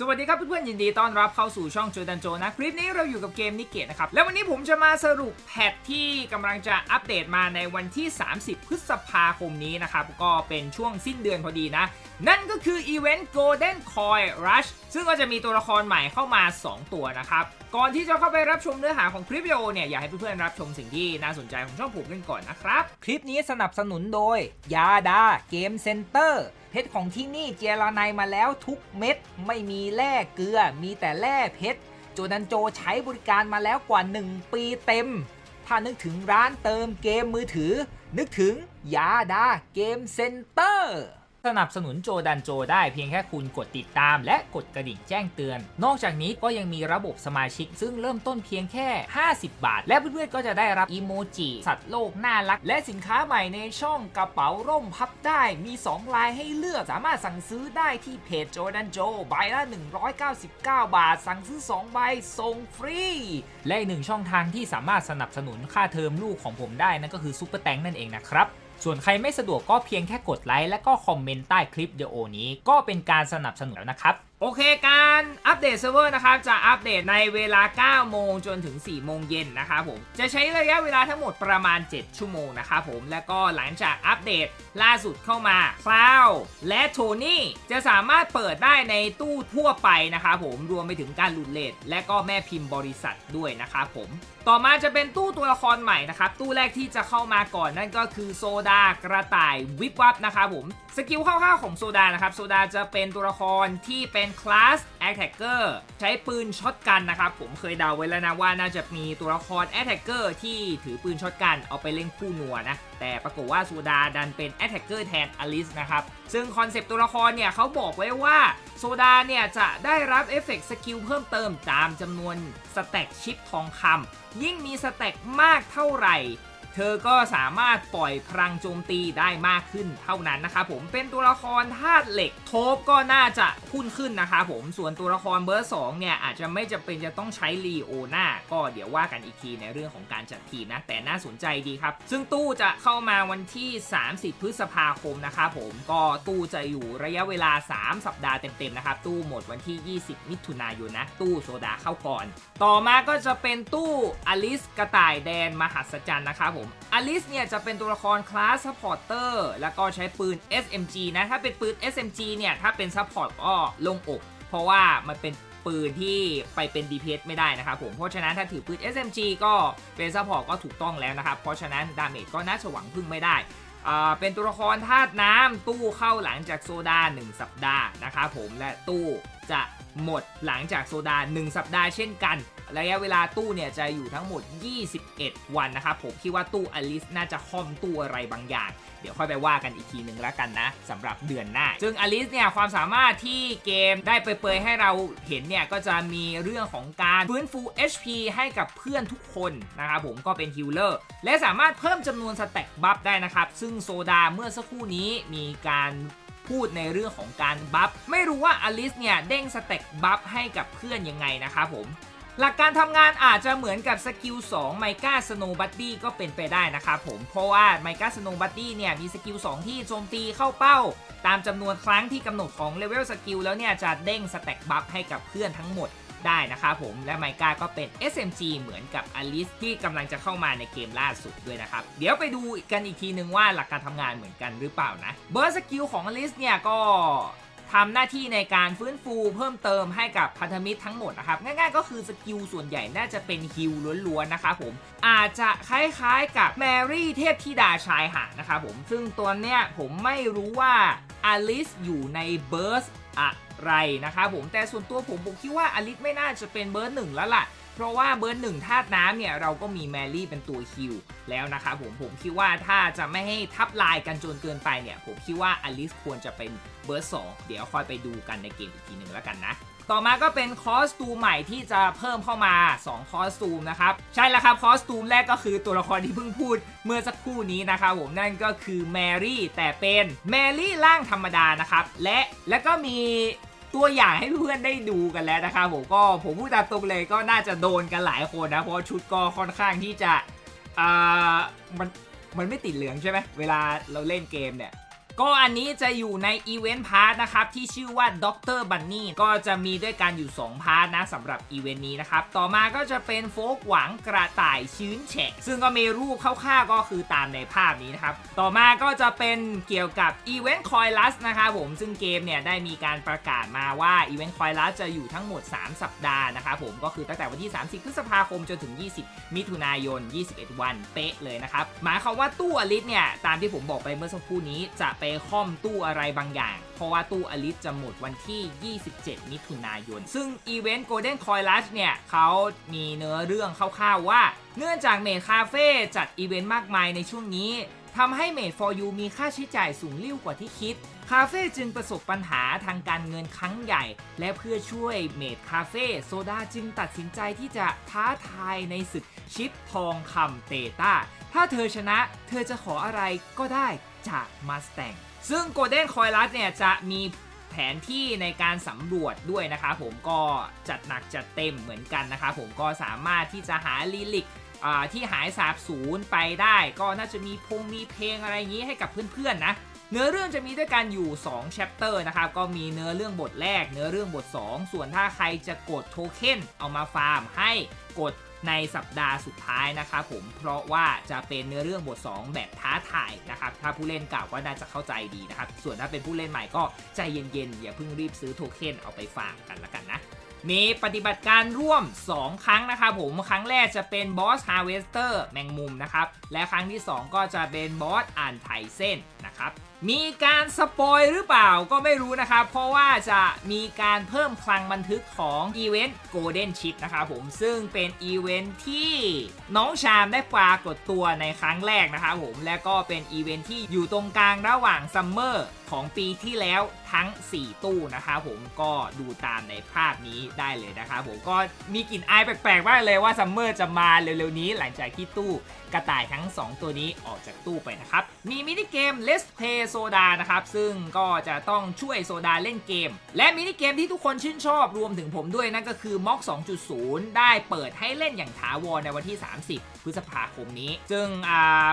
สวัสดีครับเพื่อนๆยินดีต้อนรับเข้าสู่ช่องโจดันโจนะคลิปนี้เราอยู่กับเกมนิเกตนะครับ แล้ววันนี้ผมจะมาสรุปแพทที่กำลังจะอัปเดตมาในวันที่ 30 พฤษภาคมนี้นะครับ ก็เป็นช่วงสิ้นเดือนพอดีนะ นั่นก็คืออีเวนต์ Golden Coin Rush ซึ่งก็จะมีตัวละครใหม่เข้ามา 2 ตัวนะครับ ก่อนที่จะเข้าไปรับชมเนื้อหาของคลิปวิดีโอเนี่ย อยากให้เพื่อนๆรับชมสิ่งที่น่าสนใจของช่องผมกันก่อนนะครับ คลิปนี้สนับสนุนโดย ยาดาเกมเซ็นเตอร์เพชรของที่นี่เจรไนมาแล้วทุกเม็ด ไม่มีแร่เกลือ มีแต่แร่เพชรโจดันโจใช้บริการมาแล้วกว่า 1 ปีเต็ม ถ้านึกถึงร้านเติมเกมมือถือ นึกถึงยาดาเกมเซ็นเตอร์ สนับสนุนโจดันโจได้เพียงแค่คุณกดติดตาม และกดกระดิ่งแจ้งเตือน นอกจากนี้ก็ยังมีระบบสมาชิก ซึ่งเริ่มต้นเพียงแค่ 50 บาท และเพื่อนๆก็จะได้รับอีโมจิสัตว์โลกน่ารัก และสินค้าใหม่ในช่องกระเป๋าร่มพับได้มี 2 ลายให้เลือกสามารถสั่งซื้อได้ที่เพจโจดันโจใบละ 199 บาท สั่งซื้อ 2 ใบส่งฟรี และอีกหนึ่งช่องทางที่สามารถสนับสนุนค่าเทอมลูกของผมได้นั่นก็คือซุปเปอร์แตงนั่นเองนะครับ ส่วนใครไม่สะดวกก็เพียงแค่กดไลค์และก็คอมเมนต์ใต้คลิปวิดีโอนี้ ก็เป็นการสนับสนุนแล้วนะครับ โอเคการอัปเดตเซิร์ฟเวอร์นะครับจะอัปเดตในเวลา 9 โมงจนถึง 4 โมงเย็นนะครับผม จะใช้ระยะเวลาทั้งหมดประมาณ 7 ชั่วโมงนะครับผม และก็หลังจากอัปเดตล่าสุดเข้ามาคลาวและโทนี่จะสามารถเปิดได้ในตู้ทั่วไปนะครับผม รวมไปถึงการหลุดเลทและก็แม่พิมพ์บริษัทด้วยนะครับผม ต่อมาจะเป็นตู้ตัวละครใหม่นะครับ ตู้แรกที่จะเข้ามาก่อนนั่นก็คือโซดากระต่ายวิบวับนะครับผม สกิลคร่าวๆของโซดานะครับ โซดาจะเป็นตัวละครที่เป็นคลาส Attacker ใช้ปืนช็อตกันนะครับ ผมเคยเดาไว้แล้วนะว่าน่าจะมีตัวละคร Attacker ที่ถือปืนช็อตกันเอาไปเล่นคู่นัวนะ แต่ปรากฏว่าโซดาดันเป็น Attacker แทนอลิสนะครับ ซึ่งคอนเซปต์ตัวละครเนี่ยเขาบอกไว้ว่าโซดาเนี่ยจะได้รับเอฟเฟกต์สกิลเพิ่มเติมตามจำนวนสแต็กชิปทองคำยิ่งมีสแต็กมากเท่าไหร่ เธอก็สามารถปล่อยพลังโจมตีได้มากขึ้นเท่านั้นนะครับผมเป็นตัวละครธาตุเหล็กโทบก็น่าจะคุ้นขึ้นนะครับผมส่วนตัวละครเบอร์2เนี่ยอาจจะไม่จำเป็นจะต้องใช้ลีโอนาก็เดี๋ยวว่ากันอีกทีในเรื่องของการจัดทีมนะแต่น่าสนใจดีครับ ซึ่งตู้จะเข้ามาวันที่ 30 พฤษภาคมนะครับผมก็ตู้จะอยู่ระยะเวลา 3 สัปดาห์เต็มๆนะครับตู้หมดวันที่ 20 มิถุนายนนะตู้โซดาเข้าก่อน ต่อมาก็จะเป็นตู้อลิสกระต่ายแดนมหัศจรรย์นะครับผมอลิสเนี่ยจะเป็นตัวละครคลาสซัพพอร์เตอร์แล้วก็ใช้ปืน SMG นะ ถ้าเป็นปืน SMG เนี่ย ถ้าเป็นซัพพอร์ตก็ลงอก เพราะว่ามันเป็นปืนที่ไปเป็น DPS ไม่ได้นะครับผม เพราะฉะนั้นถ้าถือปืน SMG ก็เป็นซัพพอร์ตก็ถูกต้องแล้วนะครับ เพราะฉะนั้นดาเมจก็น่าจะหวังพึ่งไม่ได้เป็นตัวละครธาตุน้ำตู้เข้าหลังจากโซดา 1 สัปดาห์นะครับผมและตู้จะ หมดหลังจากโซดา 1 สัปดาห์เช่นกัน ระยะเวลาตู้เนี่ยจะอยู่ทั้งหมด 21 วันนะครับผมคิดว่าตู้อลิสน่าจะค่อมตู้อะไรบางอย่าง เดี๋ยวค่อยไปว่ากันอีกทีหนึ่งแล้วกันนะสำหรับเดือนหน้า ซึ่งอลิสเนี่ยความสามารถที่เกมได้เปรยๆให้เราเห็นเนี่ยก็จะมีเรื่องของการฟื้นฟู HP ให้กับเพื่อนทุกคนนะครับผมก็เป็นฮิลเลอร์และสามารถเพิ่มจำนวนสแต็กบัฟได้นะครับซึ่งโซดาเมื่อสักครู่นี้มีการ พูดในเรื่องของการบัฟไม่รู้ว่าอลิสเนี่ยเด้งสเต็กบัฟให้กับเพื่อนยังไงนะครับผมหลักการทำงานอาจจะเหมือนกับสกิล2ไมกาสโนบัตตี้ก็เป็นไปได้นะครับผม เพราะว่าไมกาสโนบัตตี้เนี่ยมีสกิล2ที่โจมตีเข้าเป้า ตามจำนวนครั้งที่กำหนดของเลเวลสกิลแล้วเนี่ยจะเด้งสแต็กบัฟให้กับเพื่อนทั้งหมด ได้นะครับผมและไมกาก็เป็น SMG เหมือนกับอลิสที่กำลังจะเข้ามาในเกมล่าสุดด้วยนะครับ เดี๋ยวไปดูกันอีกทีนึงว่าหลักการทำงานเหมือนกันหรือเปล่านะเบอร์สกิลของอลิสเนี่ยก็ทำหน้าที่ในการฟื้นฟูเพิ่มเติมให้กับพันธมิตรทั้งหมดนะครับง่ายๆก็คือสกิลส่วนใหญ่น่าจะเป็นฮิลล้วนๆนะครับผมอาจจะคล้ายๆกับแมรี่เทพธิดาชายหาดนะครับผมซึ่งตัวเนี้ยผมไม่รู้ว่าอลิสอยู่ในเบิร์สอะ ไรนะครับผมแต่ส่วนตัวผมผมคิดว่าอลิสไม่น่าจะเป็นเบิร์หนึ่งแล้วล่ะ เพราะว่าเบอร์หนึ่งธาตุน้ำเนี่ยเราก็มีแมรี่เป็นตัวคิวแล้วนะครับผมผมคิดว่าถ้าจะไม่ให้ทับลายกันจนเกินไปเนี่ยผมคิดว่าอลิสควรจะเป็นเบอร์สองเดี๋ยวคอยไปดูกันในเกมอีกทีหนึ่งแล้วกันนะต่อมาก็เป็นคอสตูมใหม่ที่จะเพิ่มเข้ามา 2 คอสตูมนะครับ ใช่แล้วครับคอสตูมแรกก็คือตัวละครที่เพิ่งพูดเมื่อสักครู่นี้นะครับผมนั่นก็คือแมรี่แต่เป็นแมรี่ร่างธรรมดานะครับ และและก็มี ตัวอย่างให้เพื่อนได้ดูกันแล้วนะครับผมก็ผมพูดตามตรงเลยก็น่าจะโดนกันหลายคนนะ เพราะชุดก็ค่อนข้างที่จะอ่ามันมันไม่ติดเหลืองใช่ไหมเวลาเราเล่นเกมเนี่ย ก็อันนี้จะอยู่ในอีเวนต์พาร์ทนะครับ ที่ชื่อว่าด็อกเตอร์บันนี่ก็จะมีด้วยกันอยู่ 2 พาร์ทนะสำหรับอีเวนต์นี้นะครับ ต่อมาก็จะเป็นโฟกหวังกระต่ายชื้นแฉะ ซึ่งก็มีรูปคร่าวๆก็คือตามในภาพนี้นะครับ ต่อมาก็จะเป็นเกี่ยวกับอีเวนต์คอยลัสนะครับผมซึ่งเกมเนี่ยได้มีการประกาศมาว่าอีเวนต์คอยลัสจะอยู่ทั้งหมด 3 สัปดาห์นะครับผมก็คือตั้งแต่วันที่ 30 พฤษภาคมจนถึง 20 มิถุนายน 21 วันเป๊ะเลยนะครับหมายความว่าตู้อลิสเนี่ยตามที่ผมบอกไปเมื่อสักครู่นี้จะไปค่อมตู้อะไรบางอย่าง เพราะว่าตู้อลิสจะหมดวันที่ 27 มิถุนายน ซึ่งอีเวนต์ Golden Coin Rush เนี่ยเขามีเนื้อเรื่องคร่าวๆว่า เนื่องจากเมดคาเฟ่จัดอีเวนต์มากมายในช่วงนี้ทำให้เมด for you มีค่าใช้จ่ายสูงลิ่วกว่าที่คิด คาเฟ่จึงประสบปัญหาทางการเงินครั้งใหญ่ และเพื่อช่วยเมดคาเฟ่โซดาจึงตัดสินใจที่จะท้าทายในศึกชิปทองคำเตต้า ถ้าเธอชนะ เธอจะขออะไรก็ได้ จากมาส t ต n ซึ่ง Golden c o i l ั s เนี่ยจะมีแผนที่ในการสำรวจด้วยนะครับผมก็จัดหนักจัดเต็มเหมือนกันนะครับผมก็สามารถที่จะหาลิลิกที่หายสาบสูญไปได้ ก็น่าจะมีพงมีเพลงอะไรอย่างนี้ให้กับเพื่อนๆนะเนื้อเรื่องจะมีด้วยกันอยู่2 chapter นะครับ ก็มีเนื้อเรื่องบทแรก เนื้อเรื่องบท 2 ส่วนถ้าใครจะกดโทเค็นเอามาฟาร์มให้กด ในสัปดาห์สุดท้ายนะครับผมเพราะว่าจะเป็นเนื้อเรื่องบท 2 แบบท้าทายนะครับถ้าผู้เล่นเก่าก็น่าจะเข้าใจดีนะครับส่วนถ้าเป็นผู้เล่นใหม่ก็ใจเย็นๆอย่าเพิ่งรีบซื้อโทเค็นเอาไปฟาร์มกันละกันนะมีปฏิบัติการร่วม 2 ครั้งนะครับผม ครั้งแรกจะเป็นบอสฮาร์เวสเตอร์แมงมุมนะครับ และครั้งที่ 2 ก็จะเป็นบอสอ่านไถเส้นนะครับ มีการสปอยหรือเปล่าก็ไม่รู้นะครับ เพราะว่าจะมีการเพิ่มคลังบันทึกของอีเวนต์โกลเด้นชิพนะครับผมซึ่งเป็นอีเวนต์ที่น้องชามได้ปรากฏตัวในครั้งแรกนะครับผมและก็เป็นอีเวนต์ที่อยู่ตรงกลางระหว่างซัมเมอร์ ของปีที่แล้วทั้ง 4 ตู้นะครับผมก็ดูตามในภาพนี้ได้เลยนะครับผมก็มีกลิ่นอายแปลกๆมากเลยว่าซัมเมอร์จะมาเร็วๆนี้หลังจากที่ตู้กระต่ายทั้ง 2 ตัวนี้ออกจากตู้ไปนะครับ มีมินิเกม Let's Play Soda นะครับ ซึ่งก็จะต้องช่วยโซดาเล่นเกม และมินิเกมที่ทุกคนชื่นชอบรวมถึงผมด้วยนั่นก็คือ MOC 2.0 ได้เปิดให้เล่นอย่างถาวรในวันที่ 30 พฤษภาคมนี้ ซึ่ง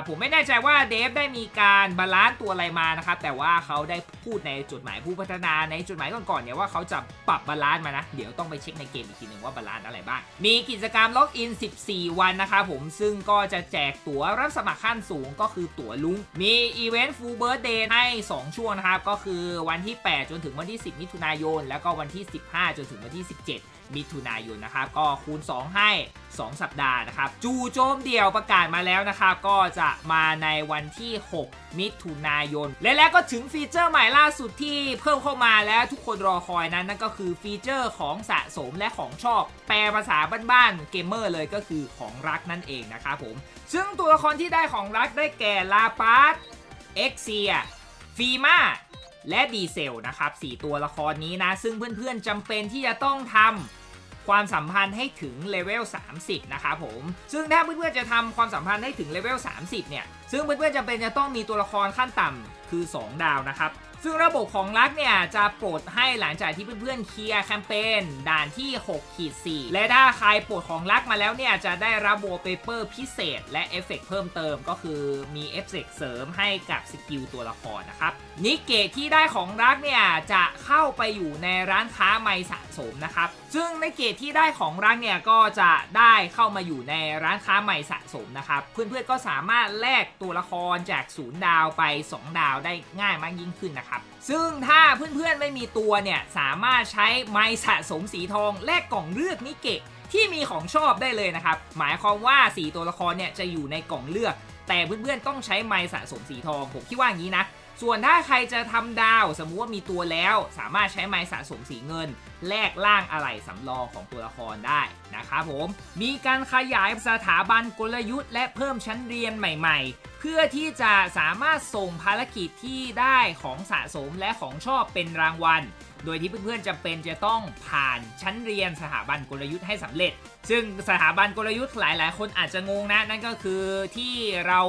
ผมไม่แน่ใจว่าเดฟได้มีการบาลานซ์ตัวอะไรมานะครับแต่ว่าเขาได้พูดในจดหมายผู้พัฒนาในจดหมายก่อนๆเนี่ยว่าเขาจะปรับบาลานซ์มานะ เดี๋ยวต้องไปเช็คในเกมอีกทีหนึ่งว่าบาลานซ์อะไรบ้าง มีกิจกรรมล็อกอิน 14 วันนะครับผมซึ่งก็จะแจกตั๋วรับสมัครขั้นสูงก็คือตั๋วลุง มีอีเวนต์ฟูลเบิร์ d เดย์ให้ 2 ช่วงนะครับ ก็คือวันที่ 8 จนถึงวันที่ 10 มิถุนายน แล้วก็วันที่ 15 จนถึงวันที่ 17มิถุนายนนะครับก็คูณ 2 ให้ 2 สัปดาห์นะครับจู่โจมเดี่ยวประกาศมาแล้วนะครับก็จะมาในวันที่ 6 มิถุนายน และแล้วก็ถึงฟีเจอร์ใหม่ล่าสุดที่เพิ่มเข้ามาแล้วทุกคนรอคอยนั้นนั่นก็คือฟีเจอร์ของสะสมและของชอบ แปลภาษาบ้านๆเกมเมอร์เลยก็คือของรักนั่นเองนะครับผม ซึ่งตัวละครที่ได้ของรักได้แก่ลาปาร์ตเอ็กเซียฟีมา และดีเซลนะครับ4ตัวละครนี้นะ ซึ่งเพื่อนๆจำเป็นที่จะต้องทำความสัมพันธ์ให้ถึงเลเวล 30 นะครับผม ซึ่งถ้าเพื่อนๆจะทำความสัมพันธ์ให้ถึงเลเวล 30 เนี่ย ซึ่งเพื่อนๆจำเป็นจะต้องมีตัวละครขั้นต่ำคือ 2 ดาวนะครับ ซึ่งระบบของรักเนี่ยจะปลดให้หลังจากที่เพื่อนๆเคลียร์แคมเปญด่านที่6ขีด4และถ้าใครปลดของรักมาแล้วเนี่ยจะได้รับโวเปเปอร์พิเศษ และเอฟเฟกต์เพิ่มเติมก็คือมีเอฟเฟกต์เสริมให้กับสกิลตัวละครนะครับนิเกตที่ได้ของรักเนี่ยจะเข้าไปอยู่ในร้านค้าไม้สะสมนะครับซึ่งในเกตที่ได้ของรักเนี่ยก็จะได้เข้ามาอยู่ในร้านค้าใหม่สะสมนะครับเพื่อนๆก็สามารถแลกตัวละครจากศูนย์ดาวไป 2 ดาวได้ง่ายมากยิ่งขึ้นนะครับซึ่งถ้าเพื่อนๆไม่มีตัวเนี่ย สามารถใช้ไม้สะสมสีทอง แลกกล่องเลือกนิเกะที่มีของชอบได้เลยนะครับ หมายความว่า 4 ตัวละครเนี่ยจะอยู่ในกล่องเลือก แต่เพื่อนๆต้องใช้ไม้สะสมสีทองผมคิดว่าอย่างนี้นะ ส่วนถ้าใครจะทำดาว สมมุติว่ามีตัวแล้ว สามารถใช้ไม้สะสมสีเงิน แลกล่างอะไหล่สำรองของตัวละครได้นะครับผม มีการขยายสถาบันกลยุทธ์และเพิ่มชั้นเรียนใหม่ๆ เพื่อที่จะสามารถส่งภารกิจที่ได้ของสะสมและของชอบเป็นรางวัล โดยที่เพื่อนๆจำเป็นจะต้องผ่านชั้นเรียนสถาบันกลยุทธ์ให้สำเร็จ ซึ่งสถาบันกลยุทธ์หลายๆ คนอาจจะงงนะ นั่นก็คือที่เรา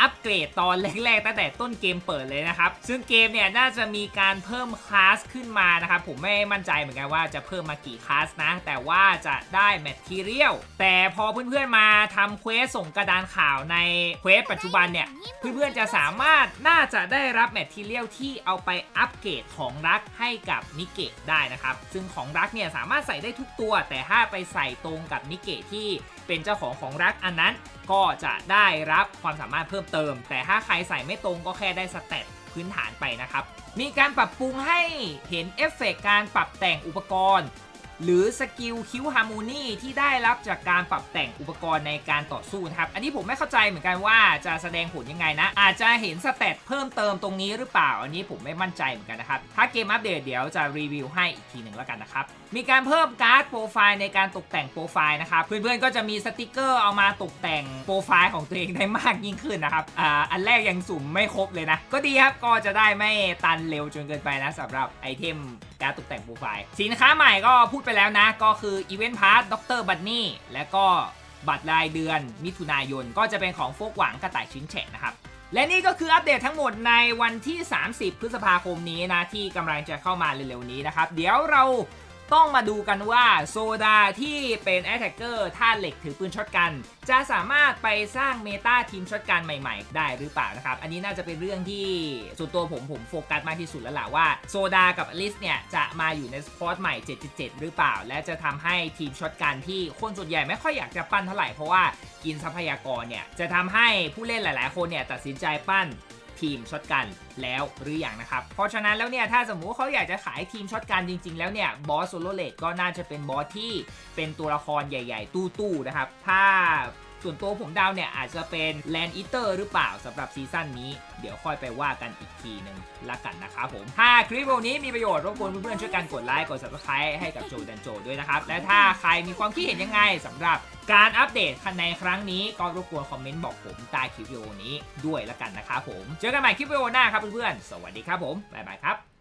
อัปเกรดตอนแรกๆตั้งแต่ต้นเกมเปิดเลยนะครับ ซึ่งเกมเนี่ยน่าจะมีการเพิ่มคลาสขึ้นมานะครับ ผมไม่มั่นใจเหมือนกันว่าจะเพิ่มมากี่คลาสนะ แต่ว่าจะได้แมททีเรียลแต่พอเพื่อนๆมาทำเควสส่งกระดานข่าวในเควสปัจจุบันเนี่ยเพื่อนๆจะสามารถน่าจะได้รับแมททีเรียลที่เอาไปอัปเกรดของรักให้กับนิเกะได้นะครับ ซึ่งของรักเนี่ยสามารถใส่ได้ทุกตัว แต่ถ้าไปใส่ตรงกับนิเกะที่เป็นเจ้าของของรักอันนั้น ก็จะได้รับความสามารถเพิ่มเติม แต่ถ้าใครใส่ไม่ตรงก็แค่ได้สเตตพื้นฐานไปนะครับ มีการปรับปรุงให้เห็นเอฟเฟกต์การปรับแต่งอุปกรณ์ หรือสกิลคิวฮาร์โมนีที่ได้รับจากการปรับแต่งอุปกรณ์ในการต่อสู้นะครับ อันนี้ผมไม่เข้าใจเหมือนกันว่าจะแสดงผลยังไงนะ อาจจะเห็นสเตตเพิ่มเติมตรงนี้หรือเปล่า อันนี้ผมไม่มั่นใจเหมือนกันนะครับ ถ้าเกมอัปเดตเดี๋ยวจะรีวิวให้อีกทีหนึ่งแล้วกันนะครับมีการเพิ่มการ์ดโปรไฟล์ในการตกแต่งโปรไฟล์นะครับเพื่อนๆก็จะมีสติกเกอร์เอามาตกแต่งโปรไฟล์ของตัวเองได้มากยิ่งขึ้นนะครับอ่าอันแรกยังสุ่มไม่ครบเลยนะ ก็ดีครับก็จะได้ไม่ตันเร็วจนเกินไปนะสำหรับไอเทมการตกแต่งโปรไฟล์สินค้าใหม่ก็พูดไปแล้วนะ ก็คืออีเวนต์พาร์ทด็อกเตอร์บันนี่และก็บัตรรายเดือนมิถุนายนก็จะเป็นของโฟกหวังกระต่ายชิ้นแฉะนะครับและนี่ก็คืออัปเดตทั้งหมดในวันที่ 30 พฤษภาคมนี้นะ ที่กำลังจะเข้ามาเร็วๆนี้นะครับ เดี๋ยวเรา ต้องมาดูกันว่าโซดาที่เป็นแอ t แทกเกอร์ท่าเหล็กถือปืนช็อตกัน จะสามารถไปสร้างเมตาทีมช็อตกันใหม่ๆ ได้หรือเปล่านะครับ อันนี้น่าจะเป็นเรื่องที่ส่วนตัวผมผมโฟกัสมากที่สุดแล้วล่ะว่าโซดากับอลิสเนี่ยจะมาอยู่ในสปอร์ตใหม่ 777 หรือเปล่า และจะทำให้ทีมช็อตกันที่คนส่วนใหญ่ไม่ค่อยอยากจะปั้นเท่าไหร่เพราะว่ากินทรัพยากรเนี่ยจะทำให้ผู้เล่นหลาย ๆ คนเนี่ยตัดสินใจปั้น ทีมช็อตกันแล้วหรืออยังนะครับ เพราะฉะนั้นแล้วเนี่ย ถ้าสมมุติเขาอยากจะขายทีมช็อตกันจริง ๆ แล้วเนี่ยบอสโซโลเลตก็น่าจะเป็นบอสที่เป็นตัวละครใหญ่ ๆ ตู้ๆนะครับ ถ้า ส่วนตัวผมเดาวเนี่ยอาจจะเป็นแลนด์อีเตอร์หรือเปล่าสำหรับซีซั่นนี้ เดี๋ยวค่อยไปว่ากันอีกทีหนึ่งละกันนะครับผม ถ้าคลิปวิดีโอนี้มีประโยชน์รบกวนเพื่อนๆช่วยกันกดไลค์กด subscribe ให้กับโจดันโจด้วยนะครับ และถ้าใครมีความคิดเห็นยังไงสำหรับการอัปเดตในครั้งนี้ก็รบกวนคอมเมนต์บอกผมใต้คลิปวิดีโอนี้ด้วยละกันนะครับผม เจอกันใหม่คลิปวิดีโอหน้าครับเพื่อนๆ สวัสดีครับผม บ๊ายบายครับ